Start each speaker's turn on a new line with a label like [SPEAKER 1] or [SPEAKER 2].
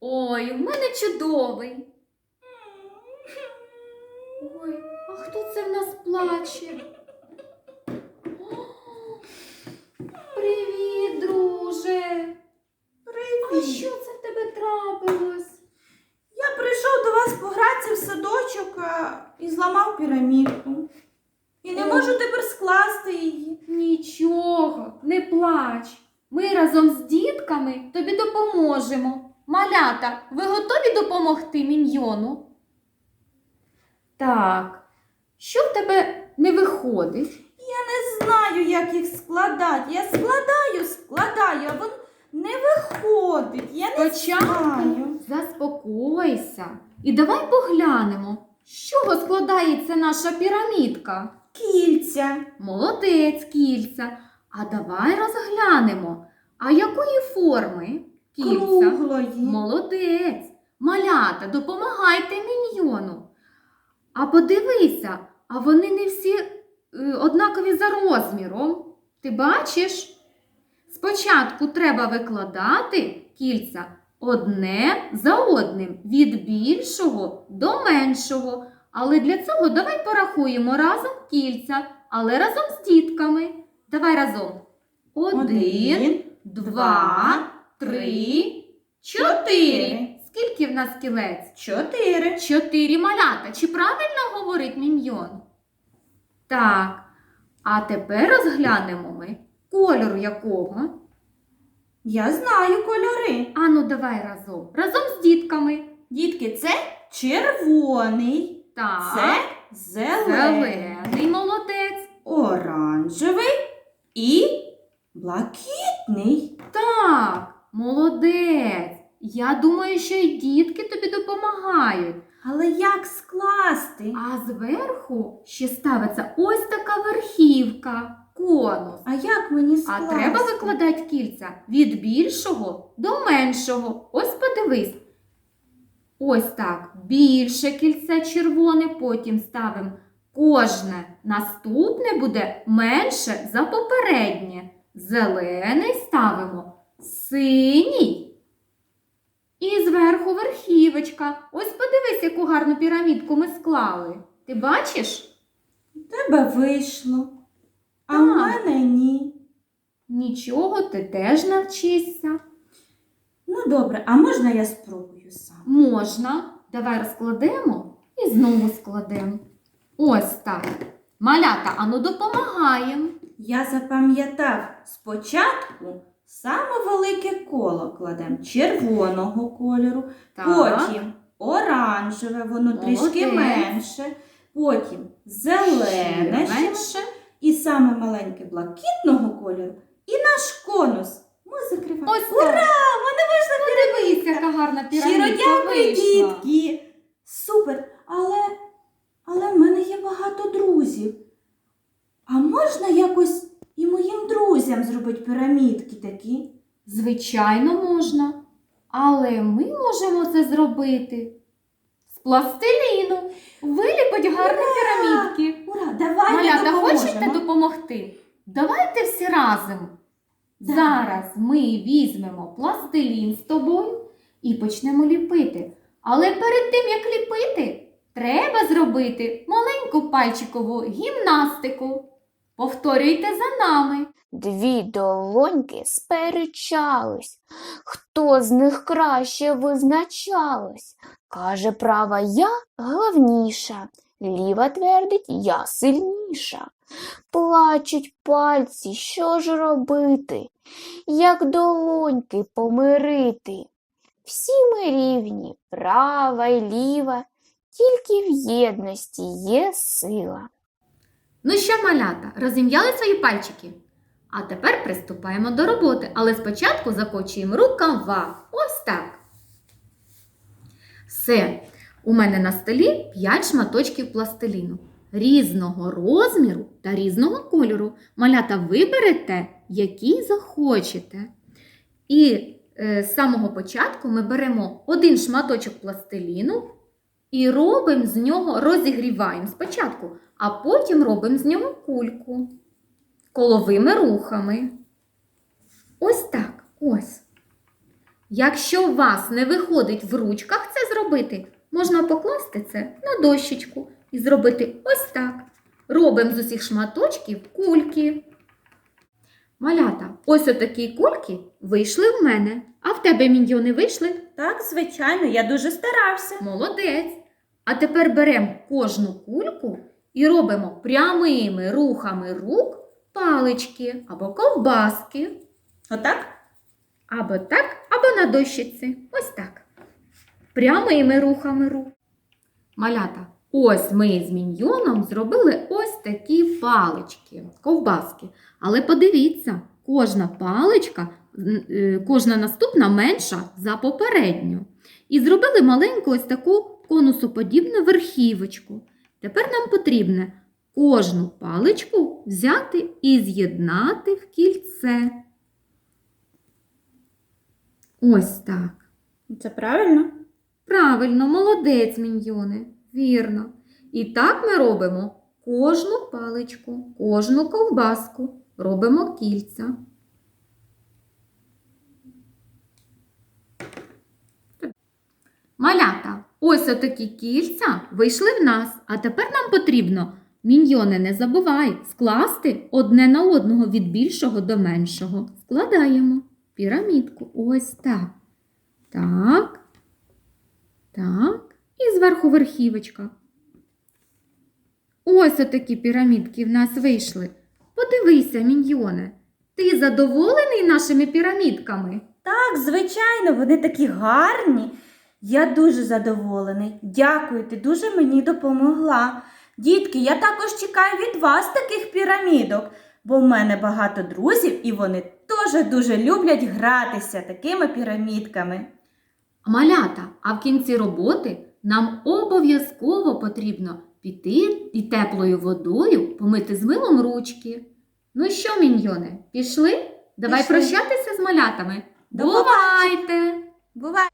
[SPEAKER 1] Ой, у мене чудовий. Ой, а хто це в нас плаче? О, Привіт, друже. А що це в тебе трапилось?
[SPEAKER 2] Я прийшов до вас погратися в садочок і зламав пірамідку. І не
[SPEAKER 1] О.
[SPEAKER 2] можу тепер скласти її.
[SPEAKER 1] Нічого, не плач. Ми разом з дітками тобі допоможемо. Малята, ви готові допомогти міньйону? Так, що в тебе не виходить?
[SPEAKER 2] Я не знаю, як їх складати. Я складаю, складаю, а воно не виходить. Я не
[SPEAKER 1] Спочатку
[SPEAKER 2] знаю.
[SPEAKER 1] заспокойся і давай поглянемо, з чого складається наша пірамідка.
[SPEAKER 2] Кільця.
[SPEAKER 1] Молодець, кільця. А давай розглянемо, а якої форми кільця?
[SPEAKER 2] Круглої.
[SPEAKER 1] Молодець. Малята, допомагайте міньйону. А подивися, а вони не всі е, однакові за розміром. Ти бачиш? Спочатку треба викладати кільця одне за одним, від більшого до меншого. Але для цього давай порахуємо разом кільця, але разом з дітками. Давай разом. Один, два, три, чотири. Скільки в нас кілець?
[SPEAKER 2] Чотири.
[SPEAKER 1] Чотири малята. Чи правильно говорить міньйон? Так. А тепер розглянемо ми кольору якого.
[SPEAKER 2] Я знаю кольори.
[SPEAKER 1] Ану, давай разом. Разом з дітками.
[SPEAKER 2] Дітки, це червоний,
[SPEAKER 1] Так.
[SPEAKER 2] це зелений,
[SPEAKER 1] Зелений молодець.
[SPEAKER 2] оранжевий і блакитний.
[SPEAKER 1] Так, молодець. Я думаю, що й дітки тобі допомагають.
[SPEAKER 2] Але як скласти?
[SPEAKER 1] А зверху ще ставиться ось така верхівка, конус.
[SPEAKER 2] А як мені скласти?
[SPEAKER 1] А треба викладати кільця від більшого до меншого. Ось подивись. Ось так. Більше кільце червоне, потім ставимо кожне наступне буде менше за попереднє. Зелений ставимо синій. І зверху верхівочка. Ось подивись, яку гарну пірамідку ми склали. Ти бачиш?
[SPEAKER 2] У тебе вийшло, а в мене ні.
[SPEAKER 1] Нічого, ти теж навчишся.
[SPEAKER 2] Ну добре, а можна я спробую сам?
[SPEAKER 1] Можна. Давай розкладемо і знову складемо. Ось так. Малята, ану допомагаємо.
[SPEAKER 2] Я запам'ятав спочатку саме велике коло кладемо червоного кольору,
[SPEAKER 1] Так.
[SPEAKER 2] потім оранжеве, воно трішки менше, потім зелене
[SPEAKER 1] Ще менше.
[SPEAKER 2] і саме маленьке блакитного кольору, і наш конус. Ми закриваємо.
[SPEAKER 1] Ось
[SPEAKER 2] Ура!
[SPEAKER 1] так.
[SPEAKER 2] Мене вийшла
[SPEAKER 1] Подивись, яка гарна
[SPEAKER 2] Щиро
[SPEAKER 1] пірамідка
[SPEAKER 2] дякую,
[SPEAKER 1] вийшла.
[SPEAKER 2] дітки! Супер! Але, але в мене є багато друзів. А можна якось і моїм друзям зробити пірамідки такі?
[SPEAKER 1] Звичайно, можна. Але ми можемо це зробити з пластиліну. Виліпить гарні пірамідки.
[SPEAKER 2] Ура, давайте
[SPEAKER 1] Малята, хочете допомогти? Давайте всі разом.
[SPEAKER 2] Да.
[SPEAKER 1] Зараз ми візьмемо пластилін з тобою і почнемо ліпити. Але перед тим, як ліпити, треба зробити маленьку пальчикову гімнастику. Повторюйте за нами.
[SPEAKER 3] Дві долоньки сперечались, хто з них краще визначалась. Каже права я головніша, ліва твердить я сильніша. Плачуть пальці, що ж робити, як долоньки помирити. Всі ми рівні, права й ліва, тільки в єдності є сила.
[SPEAKER 1] Ну що, малята, розім'яли свої пальчики? А тепер приступаємо до роботи, але спочатку закочуємо рукава. Ось так. Все. У мене на столі 5 шматочків пластиліну різного розміру та різного кольору. Малята виберете, який захочете. І е, з самого початку ми беремо один шматочок пластиліну і робимо з нього, розігріваємо спочатку, а потім робимо з нього кульку коловими рухами. Ось так. Ось. Якщо у вас не виходить в ручках це зробити, можна покласти це на дощечку і зробити ось так. Робимо з усіх шматочків кульки. Малята, ось отакі кульки вийшли в мене. А в тебе міньйони вийшли?
[SPEAKER 2] Так, звичайно, я дуже старався.
[SPEAKER 1] Молодець. А тепер беремо кожну кульку і робимо прямими рухами рук палички або ковбаски.
[SPEAKER 2] Отак?
[SPEAKER 1] Або так, або на дощиці. Ось так. Прямими рухами рук. Малята, ось ми з міньйоном зробили ось такі палички, ковбаски. Але подивіться, кожна паличка, е, кожна наступна менша за попередню. І зробили маленьку ось таку конусоподібну верхівочку. Tепер нам потрібно кожну паличку взяти і з'єднати в кільце. Ось так.
[SPEAKER 2] Це правильно?
[SPEAKER 1] Правильно, молодець, міньйони. Вірно. І так ми робимо кожну паличку, кожну ковбаску. Робимо кільця. Малята, ось отакі кільця вийшли в нас, а тепер нам потрібно, міньйони, не забувай, скласти одне на одного від більшого до меншого. Складаємо пірамідку. Ось так. Так. Так. І зверху верхівочка. Ось отакі пірамідки в нас вийшли. Подивися, міньйоне. Ти задоволений нашими пірамідками?
[SPEAKER 2] Так, звичайно, вони такі гарні. Я дуже задоволений. Дякую, ти дуже мені допомогла. Дітки, я також чекаю від вас таких пірамідок, бо в мене багато друзів і вони теж дуже люблять гратися такими пірамідками.
[SPEAKER 1] Малята, а в кінці роботи нам обов'язково потрібно піти і теплою водою помити з милом ручки. Ну що, міньйони, пішли? Давай
[SPEAKER 2] Пішли.
[SPEAKER 1] прощатися з малятами.
[SPEAKER 2] До
[SPEAKER 1] Бувайте!
[SPEAKER 2] Бувай!